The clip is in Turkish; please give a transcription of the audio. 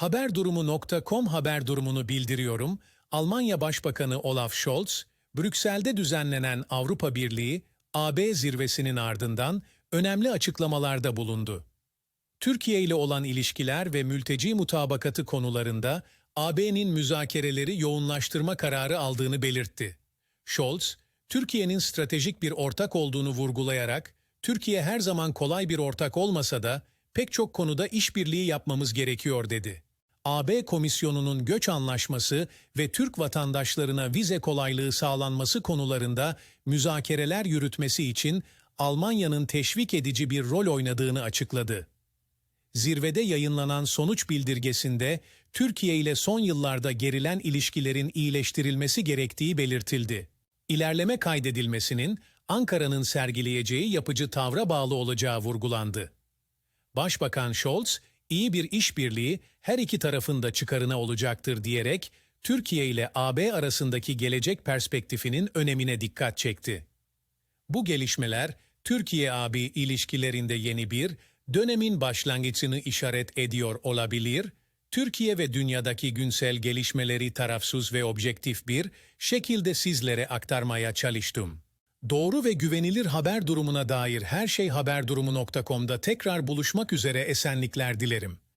Haberdurumu.com haber durumunu bildiriyorum. Almanya Başbakanı Olaf Scholz, Brüksel'de düzenlenen Avrupa Birliği, AB zirvesinin ardından önemli açıklamalarda bulundu. Türkiye ile olan ilişkiler ve mülteci mutabakatı konularında AB'nin müzakereleri yoğunlaştırma kararı aldığını belirtti. Scholz, Türkiye'nin stratejik bir ortak olduğunu vurgulayarak, Türkiye her zaman kolay bir ortak olmasa da pek çok konuda işbirliği yapmamız gerekiyor dedi. AB Komisyonu'nun göç anlaşması ve Türk vatandaşlarına vize kolaylığı sağlanması konularında müzakereler yürütmesi için Almanya'nın teşvik edici bir rol oynadığını açıkladı. Zirvede yayınlanan sonuç bildirgesinde Türkiye ile son yıllarda gerilen ilişkilerin iyileştirilmesi gerektiği belirtildi. İlerleme kaydedilmesinin Ankara'nın sergileyeceği yapıcı tavra bağlı olacağı vurgulandı. Başbakan Scholz, iyi bir işbirliği her iki tarafın da çıkarına olacaktır diyerek Türkiye ile AB arasındaki gelecek perspektifinin önemine dikkat çekti. Bu gelişmeler Türkiye-AB ilişkilerinde yeni bir dönemin başlangıcını işaret ediyor olabilir, Türkiye ve dünyadaki güncel gelişmeleri tarafsız ve objektif bir şekilde sizlere aktarmaya çalıştım. Doğru ve güvenilir haber durumuna dair her şey haberdurumu.com'da tekrar buluşmak üzere esenlikler dilerim.